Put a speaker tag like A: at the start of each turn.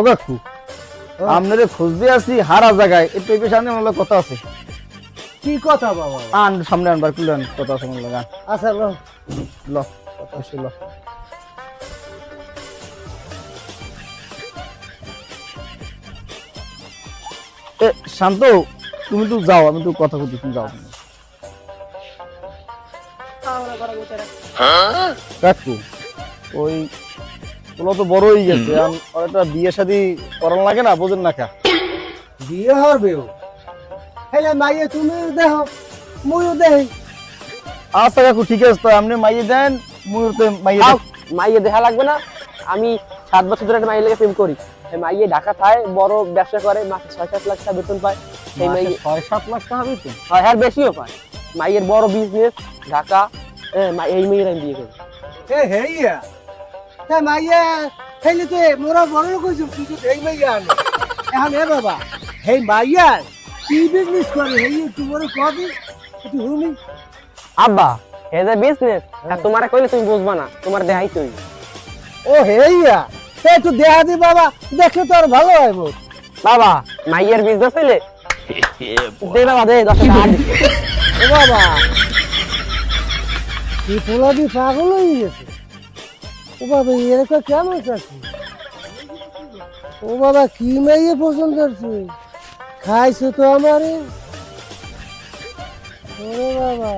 A: ও। কাকু আপনারে খুঁজতে আসি হারা জায়গায়। একটু একটু সামনে আমার কথা আছে।
B: কি কথা বাবা?
A: আন সামনে আনবার কুলেন কথা আছে আমার লগে
B: আচ্ছা লো।
A: ল কথা আছে ল। এ শান্ত তুমি তো যাও আমি তো কথা বলছি তুমি যাও কাকু ওই ওগুলো তো বড় হয়ে গেছে আর একটা বিয়ে শাদি করানো লাগে না বোঝেন না কা।
B: বিয়ে হবে হেলে মাইয়ে তুমি দেহ মুইও দেহি।
A: আচ্ছা কাকু ঠিক আছে তো আপনি মাইয়ে দেন মুহূর্তে মাইয়ে
C: মাইয়ে দেখা লাগবে না। আমি সাত বছর ধরে একটা মাইয়ের লেগে প্রেম করি। এই মাইয়ে ঢাকা থায় বড় ব্যবসা করে মাসে ছয় সাত লাখ টাকা বেতন পায়। সেই মাইয়ে
A: ছয় সাত লাখ টাকা হবে তো
C: হয় আর বেশিও পায়। মাইয়ের বড় বিজনেস ঢাকা হ্যাঁ, এই মেয়ের আমি বিয়ে করি।
B: এ হেইয়া। তা মাইয়া হেলে তো মোরা বড় লোক হইছো তুই তো মাইয়া এখন এ বাবা হেই মাইয়া কি বিজনেস করে? হেই একটু বড় কবি একটু হুনি
C: আব্বা বিজনেস তোমার কইলে তুমি বুঝবা না তোমার দেখাই তুই
B: ও হেইয়া তা একটু দেহা দি বাবা দেখলে তো আর ভালো হয়
C: বাবা মাইয়ের বিজনেস হইলে? দে বাবা দে দশ টাকা
B: বাবা কি পোলা দি পাগল হয়ে গেছে? ও বাবা এরকম কেমন চাচ্ছি ও বাবা, কি মেয়ে পছন্দ করছে খাইছে তো আমারে। ও বাবা।